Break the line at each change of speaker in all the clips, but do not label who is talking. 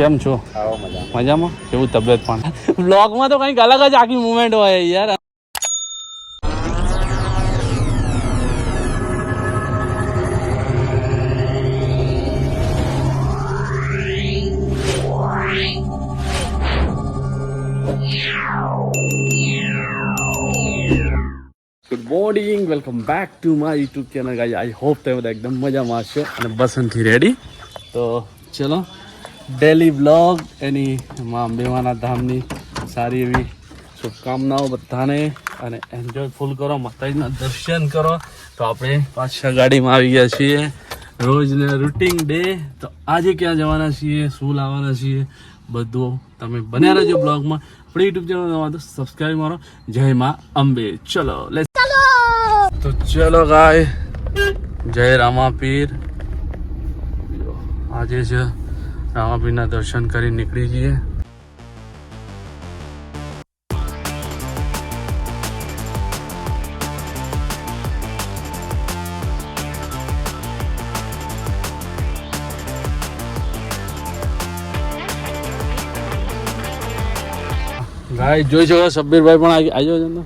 કેમ છો? મજામાં. કેવું તબિયત પણ? બ્લોગમાં તો કંઈક અલગ જ આખી મુમેન્ટ હોય યાર. Good morning welcome back to my YouTube channel guys I hope તમે બધા એકદમ મજામાં હશો. અને બસંતથી રેડી તો ચલો ડેલી બ્લોગ એની મા અંબેવાના ધામની સારી એવી શુભકામનાઓ બધાને. અને એન્જોય ફૂલ કરો માતાજીના દર્શન કરો. તો આપણે પાછા ગાડીમાં આવી ગયા છીએ. રોજને રૂટિન ડે તો આજે ક્યાં જવાના છીએ? શું લાવવાના છીએ? બધું તમે બન્યા રહેજો બ્લોગમાં આપણે યુટ્યુબ ચેનલ તો સબસ્ક્રાઈબ મારો. જય માં અંબે. ચલો લે તો ચલો ગાય. જય રામાપીર. જો, આજે છે રામાપીરના દર્શન કરી નીકળી જઈએ. ભાઈ જોઈ શકો સબ્બીરભાઈ પણ આવી આવ્યો છે ને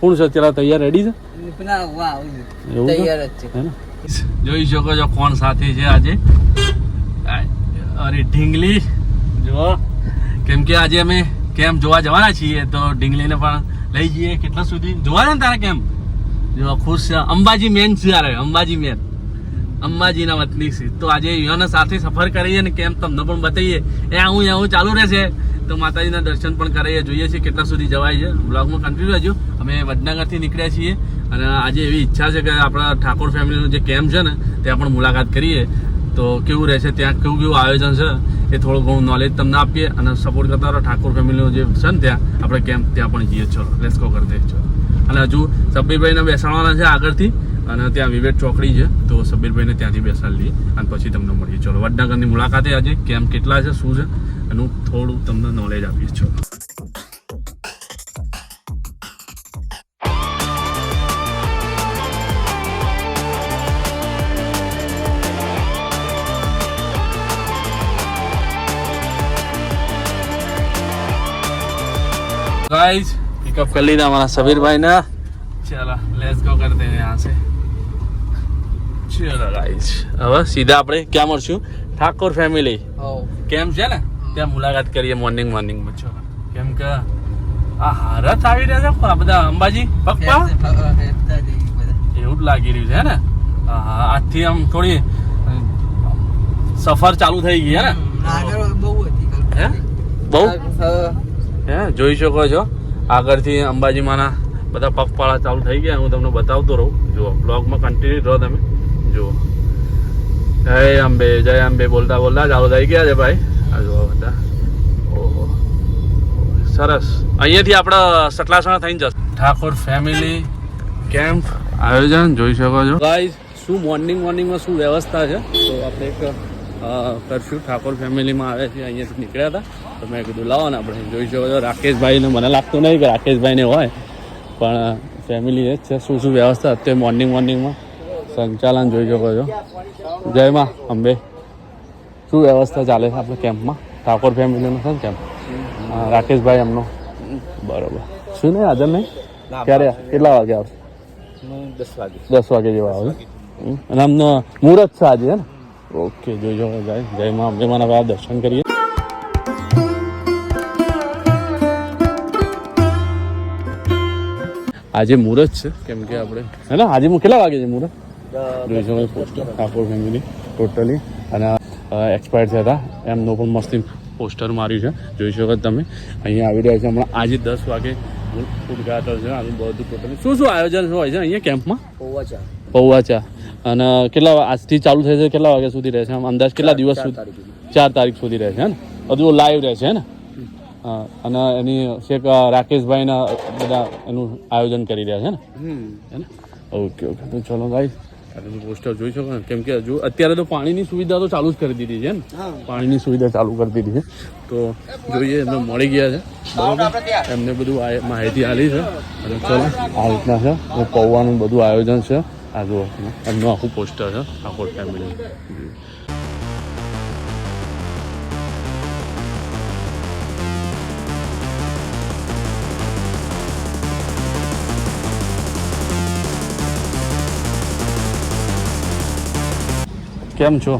કોણ છે અત્યારે? તૈયાર રેડી છે? છે? જોઈ શકો છો કોણ સાથી છે આજે. અરે ઢીંગલી જો કેમ કે આજે અમે કેમ જોવા જવાના છીએ, તો ઢીંગલીને પણ લઈ જઈએ કેટલા સુધી? જોવા છે ને તારા કેમ? જો ખુશ છે. અંબાજી મેન છે અંબાજી મેન. અંબાજીના વતની છે. તો આજે યુવાના સાથે સફર કરીએ ને કેમ તમને પણ બતાવીએ. એ આવું આવું ચાલુ રહેશે. તો માતાજીના દર્શન પણ કરીએ, જોઈએ છીએ કેટલા સુધી જવાય છે. બ્લોગમાં કન્ટિન્યુ રહેજો. અમે વડનગરથી નીકળ્યા છીએ. અને આજે એવી ઈચ્છા છે કે આપણા ઠાકોર ફેમિલીનો જે કેમ્પ છે ને, ત્યાં પણ મુલાકાત કરીએ. તો કેવું રહેશે ત્યાં કેવું કેવું આયોજન છે? એ થોડું ઘણું નોલેજ તમને આપીએ અને સપોર્ટ કરતા રહો. ઠાકોર ફેમિલીનો જે છે ને ત્યાં, આપણે કેમ્પ ત્યાં પણ જઈએ. ચલો રેસ્કો કરી દઈએ. ચલો. અને હજુ સબ્બીરભાઈને બેસાડવાના છે આગળથી અને ત્યાં વિવેક ચોકડી છે. તો સબીરભાઈને ત્યાંથી બેસાડી લઈએ અને પછી તમને મળીએ. ચલો, વડનગરની મુલાકાતે આજે કેમ્પ કેટલા છે? શું છે? એનું થોડું તમને નોલેજ આપીએ. ચલો. गाइस पिकअप कर लिया हमारा सबीर भाई ने चलो लेट्स गो करते हैं यहाँ से ચલો ગાઈસ હવે સીધા આપણે ક્યાં મળશું ઠાકોર ફેમિલી કેમ છે ને ત્યાં મુલાકાત કરીએ મોર્નિંગ મોર્નિંગમાં ચલો કેમ કે આ હારત આવી રહ્યા છે આ બધા અંબાજી પપ્પા એવું જ લાગી રહ્યું છે હે ને હા હા આજથી આમ થોડી અ, સફર ચાલુ થઈ ગઈ હે ને હે બહુ હે, જોઈ શકો છો. આગળથી અંબાજીમાંના બધા પગપાળા ચાલુ થઈ ગયા. હું તમને બતાવતો રહું. જુઓ બ્લોગમાં કન્ટિન્યુ રહો તમે. જુઓ. જય અંબે જય અંબે, બોલતા બોલતા ચાલુ થઈ ગયા છે ભાઈ. આ જુઓ બધા. ઓહો. સરસ. અહીંયાથી આપણે સટલાસણા થઈને જશે. ઠાકોર ફેમિલી કેમ્પ આયોજન, જોઈ શકો છો. ગાઈઝ શું મોર્નિંગ મોર્નિંગમાં શું વ્યવસ્થા છે? તો આપણે એક કરફ્યુ ઠાકોર ફેમિલીમાં આવે છે. અહીંયાથી નીકળ્યા હતા. તો મેં કીધું લાવો ને આપણે જોઈ શકો છો રાકેશભાઈને મને લાગતું નહીં કે રાકેશભાઈને હોય પણ ફેમિલી એ જ છે શું શું વ્યવસ્થા અત્યારે મોર્નિંગ મોર્નિંગમાં સંચાલન જોઈ શકો છો. જય માં અંબે. શું વ્યવસ્થા ચાલે છે આપણે કેમ્પમાં? ઠાકોર ફેમિલીનો છે ને કેમ્પ? રાકેશભાઈ એમનો. બરોબર. શું નહીં હાજર નહીં? ક્યારે? કેટલા વાગે આવશે?
દસ વાગે.
દસ વાગે જેવા આવે અને આમનો મુહૂર્ત છે આજે હે ને? ઓકે જોઈ જાય જય માં અંબે ભાઈ દર્શન કરીએ. આજે મુહૂર્ત છે. કેમ કે આપણે હે ને? આજે કેટલા વાગે છે મુહૂર્ત? ઠાકોર ફેમિલી ટોટલી અને એક્સપાયર થયા હતા. એમનો પણ મસ્તી પોસ્ટર માર્યું છે. જોઈ શકો તમે. અહીંયા આવી રહ્યા છે હમણાં. આજે દસ વાગે ઉદઘાટન છે. આનું બધું ટોટલી શું શું આયોજન હોય છે અહીંયા કેમ્પમાં? પૌવા ચા. અને કેટલા આજથી ચાલુ છે કેટલા વાગ્યા સુધી રહેશે? આમ અંદાજ કેટલા દિવસ સુધી ચાર તારીખ સુધી રહેશે હે ને? બધું લાઈવ રહેશે હે ને? અને એની શેક રાકેશભાઈના બધા એનું આયોજન કરી રહ્યા છે ને? હે ને? Okay okay. તો ચલો ભાઈ પોસ્ટર જોઈ શકો ને? કેમ કે હજુ અત્યારે તો પાણીની સુવિધા તો ચાલુ જ કરી દીધી છે ને? પાણીની સુવિધા ચાલુ કરી દીધી છે. તો જોઈએ એમને મળી ગયા છે. બરાબર? એમને બધું આ- માહિતી આલી છે. અને ચલો આ રીતના છે. પૌવાનું બધું આયોજન છે. આ જુઓ એમનું આખું પોસ્ટર છે. આખો ફેમિલી કેમ છો?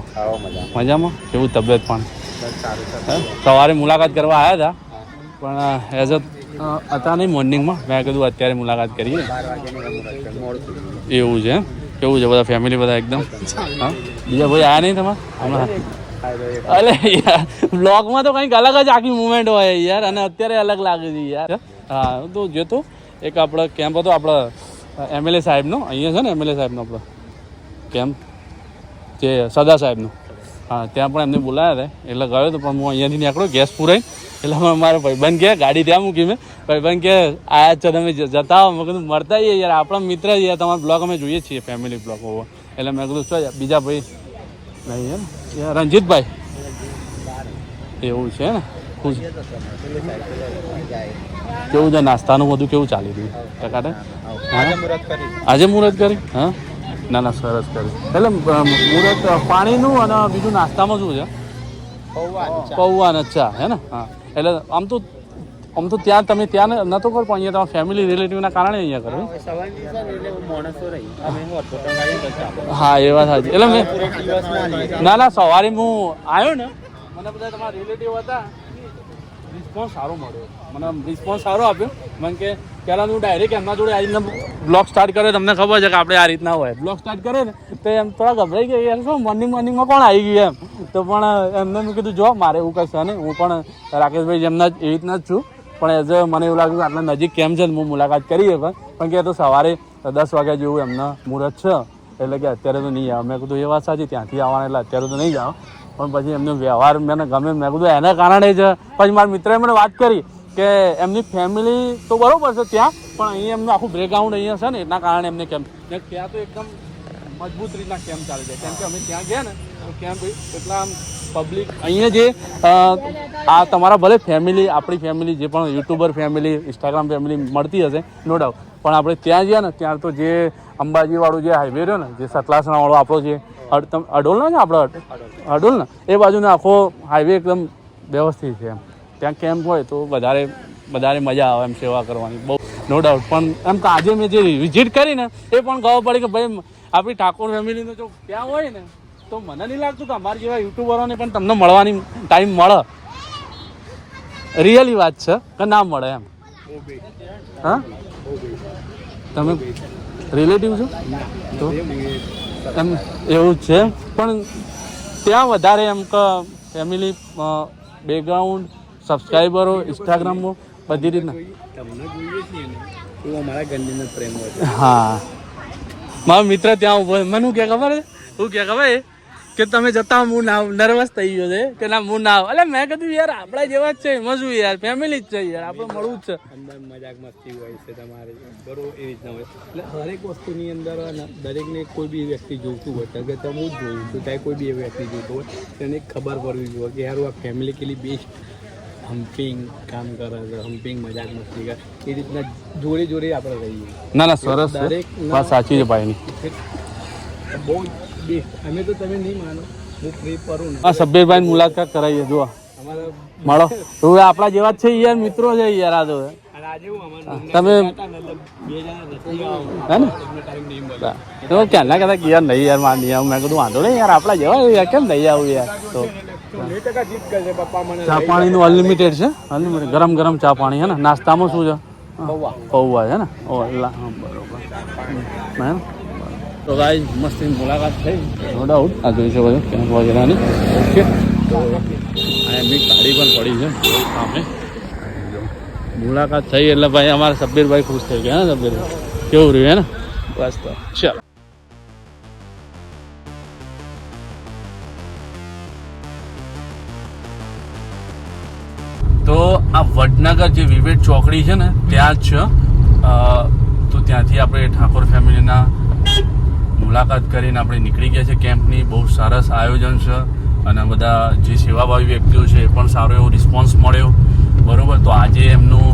મજામાં. કેવું તબિયત પણ? સવારે મુલાકાત કરવા આવ્યા હતા પણ એઝ અ હતા નહીં મોર્નિંગમાં મેં. કીધું અત્યારે મુલાકાત કરીએ. એવું છે? કેવું છે બધા ફેમિલી બધા એકદમ? હા? બીજા કોઈ આવ્યા નહીં તમારે? હમણાં? અલે યાર બ્લોગમાં તો કંઈક અલગ જ આખી મુમેન્ટ હોય યાર અને અત્યારે અલગ લાગે છે યાર. હા? તો જોતો એક આપણો કેમ્પ હતો આપણો એમએલએ સાહેબનો અહીંયા છે ને એમએલએ સાહેબનો આપણો કેમ્પ જે સદા સાહેબનું. હા ત્યાં પણ એમને બોલાયા હતા. એટલે ગયો તો પણ હું અહીંયાથી નીકળ્યો ગેસ પૂરાઈ. એટલે મારો ભાઈબંધ કહે ગાડી ત્યાં મૂકી મેં. ભાઈબંધ કે આયા છો તમે જતા આવો મેં કીધું મળતા જઈએ યાર આપણા મિત્ર યાર તમારો બ્લોગ અમે જોઈએ છીએ ફેમિલી બ્લોગ હોવો. એટલે મેં કીધું શું બીજા ભાઈ નહીં એમ. રણજીતભાઈ. એવું છે ને? ખુશ. કેવું છે? નાસ્તાનું બધું કેવું ચાલી રહ્યું? ટકાટે
આજે મુહૂર્ત કરી?
હા? ના ના સરસ કરી એટલે મુરત મુહૂર્ત પાણીનું અને બીજું નાસ્તામાં શું છે?
પૌવા
પૌવા અને ચા હે ને? હા. એટલે આમ તો આમ તો ત્યાં તમે ત્યાં નતો કરો પણ અહીંયા તમારા ફેમિલી રિલેટિવના કારણે અહીંયા કરો
હું?
એ વાત સાચી. એટલે મેં ના ના સવારે હું આવ્યો ને મને બધા તમારા રિલેટિવ હતા રિસ્પોન્સ સારો મળ્યો. મને રિસ્પોન્સ સારો આપ્યો. મને કે પહેલાં હું ડાયરેક્ટ એમના જોડે રીતના બ્લોગ સ્ટાર્ટ કરે તમને ખબર છે કે આપણે આ રીતના હોય. બ્લોગ સ્ટાર્ટ કરે ને, તો એમ થોડા ગભરાઈ ગયા. યાર, શું મોર્નિંગ મોર્નિંગમાં કોણ આવી ગયું? એમ. તો પણ એમને મેં કીધું, જો, મારે એવું કશે નહીં. હું પણ રાકેશભાઈ જેમના જ એવી રીતના જ છું. પણ એઝ અ મને એવું લાગ્યું કે આટલા નજીક કેમ છે ને, હું મુલાકાત કરી હવે પણ કે તો સવારે દસ વાગ્યા જેવું એમના મુહૂર્ત છે. એટલે કે અત્યારે તો નહીં આવે. મેં કીધું, એ વાત સાચી, ત્યાંથી આવવાના, એટલે અત્યારે તો નહીં જાઓ. પણ પછી એમનો વ્યવહાર મને ગમે મેં કીધું, એના કારણે જ. પછી મારા મિત્રએ મને વાત કરી. કે એમની ફેમિલી તો બરોબર છે ત્યાં પણ અહીંયા એમનું આખું બ્રેકગ્રાઉન્ડ અહીંયા છે ને એના કારણે એમને કેમ્પ ને ત્યાં તો એકદમ મજબૂત રીતના કેમ્પ ચાલે છે. કેમ કે અમે ત્યાં ગયા ને તો કેમ્પ એટલા આમ પબ્લિક અહીંયા જે આ તમારા ભલે ફેમિલી આપણી ફેમિલી જે પણ યુટ્યુબર ફેમિલી ઇન્સ્ટાગ્રામ ફેમિલી મળતી હશે નો ડાઉટ પણ આપણે ત્યાં ગયા ને ત્યાં તો જે અંબાજીવાળું જે હાઈવે રહ્યો ને જે સતલાસણાવાળો આપણો જે અડોલ ને આપણો અડ- અડોલ. ને એ બાજુનો આખો હાઈવે એકદમ વ્યવસ્થિત છે એમ. ત્યાં કેમ્પ હોય તો વધારે વધારે મજા આવે એમ સેવા કરવાની. બહુ નો ડાઉટ પણ એમ કે આજે મેં જે વિઝિટ કરી ને, એ પણ ખબર પડી કે ભાઈ, આપણી ઠાકોર ફેમિલીનો જો ત્યાં હોય ને, તો મને નહીં લાગતું કે અમારા જેવા યુટ્યુબરોને પણ તમને મળવાની ટાઈમ મળે. રિયલી વાત છે, કે ના મળે એમ. હા? તમે રિલેટિવ છો? તો? એમ એવું છે. પણ ત્યાં વધારે એમ કે ફેમિલી બેકગ્રાઉન્ડ સબસ્ક્રાઈબરો ઇન્સ્ટાગ્રામો બધી રીતના. હા. મારો મિત્ર ત્યાં ઊભો. મને શું કે ખબર છે? હું કે ખબર કે તમે જતા હું ના નર્વસ થઈ ગયો છે કે ના હું ના એટલે મેં કીધું યાર આપણા જેવા જ છે. એમાં યાર? ફેમિલી જ છે યાર. આપણે મળવું જ છે.
અંદર મજાક મસ્તી હોય છે તમારે. બરોબર એ રીતના હોય. એટલે હરેક વસ્તુની અંદર દરેકને કોઈ બી વ્યક્તિ જોતું હોય. કે તમે હું જ જોઉં છું ચાહે કોઈ બી વ્યક્તિ જોતો હોય તેને ખબર પડવી જોઈએ કે યાર આ ફેમિલી કેટલી બેસ્ટ હમ્પિંગ કામ કરે છે હમ્પિંગ મજાક મસ્તી કરે. એ રીતના જોડે જોડે આપણે રહીએ.
ના ના સરસ
દરેક
વાત સાચી છે ભાઈની.
બહુ બેસ્ટ. અમે તો તમે નહીં માનો. હું ફ્રી કરું
હા સભ્યભાઈ મુલાકાત કરાવીએ જો મળો. હવે આપણા જેવા જ છે યાર મિત્રો છે યાર આ તો. તમે
ને કદાચ
હે ને?
નહીં
તો ક્યાંના કહેતા કે યાર નહીં યાર માર નહીં આવું મેં કીધું વાંધો નહીં યાર આપણા જેવા યાર કેમ નહીં આવું યાર? તો
બે પાણી
ચા પાણીનું અનલિમિટેડ છે? અનલિમિટેડ ગરમ ગરમ ચા પાણી હે ને? નાસ્તામાં શું છે?
પૌવા.
છે ને? ઓ બરોબર. હે ને? તો ગાઈ મસ્ત મુલાકાત થઈ. નો ડાઉટ આ જોઈ શકો છો. કેમ્પ વગેરેની ઓકે. અહીંયા બી એમની ગાડી પણ પડી છે સામે. મુલાકાત થઈ એટલે ભાઈ અમારા સબ્બીરભાઈ ખુશ થઈ ગયા ને સબ્બીરભાઈ? કેવું રહ્યું હે ને? બસ તો ચાલો. આ જે વિવેક ચોકડી છે ને, ત્યાં જ છે. તો ત્યાંથી આપણે ઠાકોર ફેમિલીના મુલાકાત કરીને આપણે નીકળી ગયા છે કેમ્પની બહુ સરસ આયોજન છે અને બધા જે સેવાભાવી વ્યક્તિઓ છે એ પણ સારો એવો રિસ્પોન્સ મળ્યો. બરાબર, તો આજે એમનું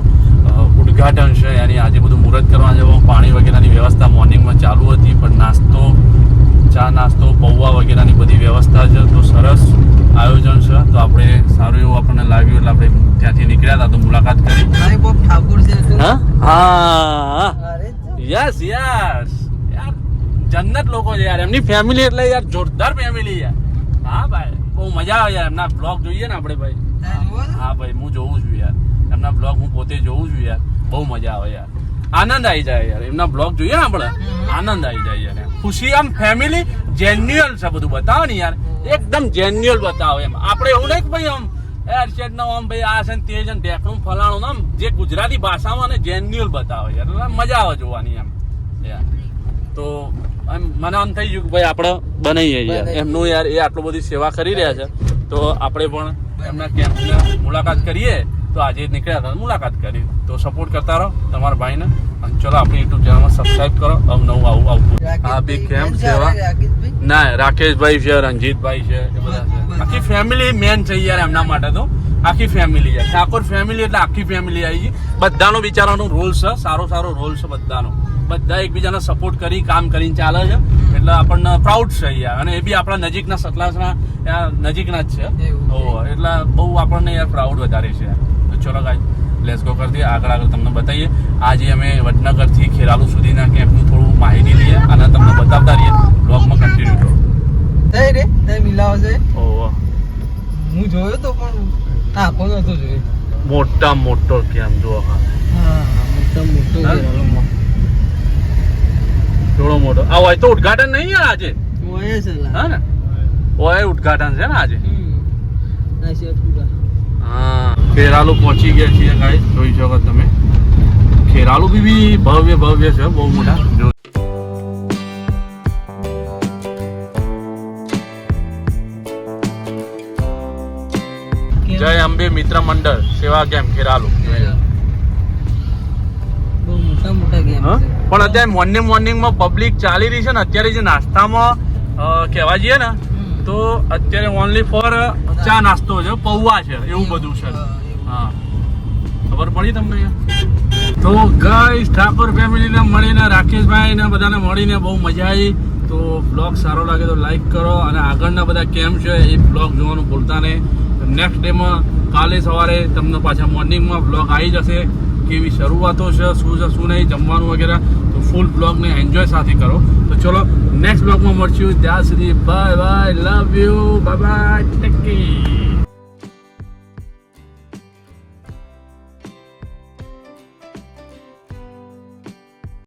ઉદ્ઘાટન છે. એની આજે બધું મુહૂર્ત કરવા જવું પાણી વગેરેની વ્યવસ્થા મોર્નિંગમાં ચાલુ હતી, પણ નાસ્તો, ચા નાસ્તો, પૌવા વગેરેની બધી વ્યવસ્થા છે. તો સરસ આયોજન છે. તો આપણે સારું એવું આપણને લાગ્યું એટલે આપણે ત્યાંથી નીકળ્યા હતા તો મુલાકાત કરી.
ઠાકોર છે
હા? હા. Yes yes. યાર જન્નત લોકો છે યાર. એમની ફેમિલી એટલે યાર જોરદાર ફેમિલી યાર હા ભાઈ. બહુ મજા આવે યાર. એમના બ્લોગ જોઈએ ને આપણે ભાઈ. હા ભાઈ હું જોઉં છું યાર. એમના બ્લોગ હું પોતે જોઉં છું યાર. બહુ મજા આવે યાર. આનંદ આવી જાય યાર. એમના બ્લોગ જોઈએ ને આપણે? આનંદ આવી જાય યાર. ખુશી આમ ફેમિલી જેન્યુઅલ છે બધું. બતાવો ને યાર. એકદમ જેન્યુઅલ બતાવો એમ. આપણે એવું નહીં કે ભાઈ આમ એ અરશદ નો આમ ભાઈ આ છે ને તે છે ને ઢેકણું ફલાણું આમ જે ગુજરાતી ભાષામાં ને જેન્યુઅલ બતાવે યાર. મજા આવે જોવાની એમ. યાર. તો એમ મને આમ થઈ ગયું કે ભાઈ આપણે બનાવીએ યાર. એમનું યાર એ આટલું બધી સેવા કરી રહ્યા છે. તો આપણે પણ એમના કેમ્પની મુલાકાત કરીએ. તો આજે નીકળ્યા હતા મુલાકાત કરી. તો સપોર્ટ કરતા રહો તમારા ભાઈને અને ચલો આપણી યુટ્યુબ ચેનલમાં સબસ્ક્રાઇબ કરો. અવનવું આવું આવતું હા બી કેમ સેવા ના રાકેશભાઈ છે રણજીતભાઈ છે એ બધા છે. આખી ફેમિલી મેન છે યાર એમના માટે તો. આખી ફેમિલી છે ઠાકોર ફેમિલી એટલે આખી ફેમિલી આવી ગઈ. બધાનો બિચારાનો રોલ છે સારો સારો રોલ છે બધાનો. બધા એકબીજાને સપોર્ટ કરી કામ કરીને ચાલે છે. એટલે આપણને પ્રાઉડ છે યાર. અને એ બી આપણા નજીકના સતલાસના નજીકના જ છે. એટલે બહુ આપણને યાર પ્રાઉડ વધારે છે યાર. તો ચલો ગાય લેસ ગો કરી દઈએ. આગળ આગળ તમને બતાવીએ. આજે અમે વડનગરથી ખેરાલુ સુધીના કેમ્પનું થોડું માહિતી લઈએ અને તમને બતાવતા રહીએ. બ્લોગમાં કન્ટિન્યુ કરો.
જય રે જય મિલાવ છે.
ઓહો.
હું જોયો તો પણ હા કોણ હતો જોયો.
મોટા મોટો કેમ્પ જો હા.
મોટો મોટો
હા? થોડો મોટો. આ હોય તો ઉદઘાટન નહીં યાર આજે?
હોય છે
હા ને? હોય ઉદઘાટન છે ને આજે?
હમ. આ પૂરા
હા. ખેરાલુ પહોંચી ગયા છીએ ગાઈસ જોઈ શકો તમે. ખેરાલુ બી બી ભવ્ય ભવ્ય છે બહુ મોટા. જો જય અંબે મિત્ર મંડળ. સેવા કેમ્પ ખેરાલુ? પણ અત્યારે મોર્નિંગ મોર્નિંગમાં પબ્લિક ચાલી રહી છે ને અત્યારે જે નાસ્તામાં કહેવા જઈએ ને તો અત્યારે ઓનલી ફોર ચા નાસ્તો છે પૌવા છે એવું બધું છે.
હા,
ખબર પડી તમને તો ગાઈસ ઠાકોર ફેમિલીને મળીને રાકેશભાઈ ને બધાને મળીને બહુ મજા આવી. તો બ્લોગ સારો લાગે તો લાઈક કરો અને આગળના બધા કેમ છે એ બ્લોગ જોવાનું ભૂલતા નહીં. નેક્સ્ટ ડેમાં કાલે સવારે તમને પાછા મોર્નિંગમાં બ્લોગ આવી જશે. કેવી શરૂઆતો છે શું છે શું નહીં જમવાનું વગેરે. તો ફૂલ બ્લોગને એન્જોય સાથે કરો. તો ચલો નેક્સ્ટ બ્લોગમાં મળશું. ત્યાં સુધી bye bye love you bye bye take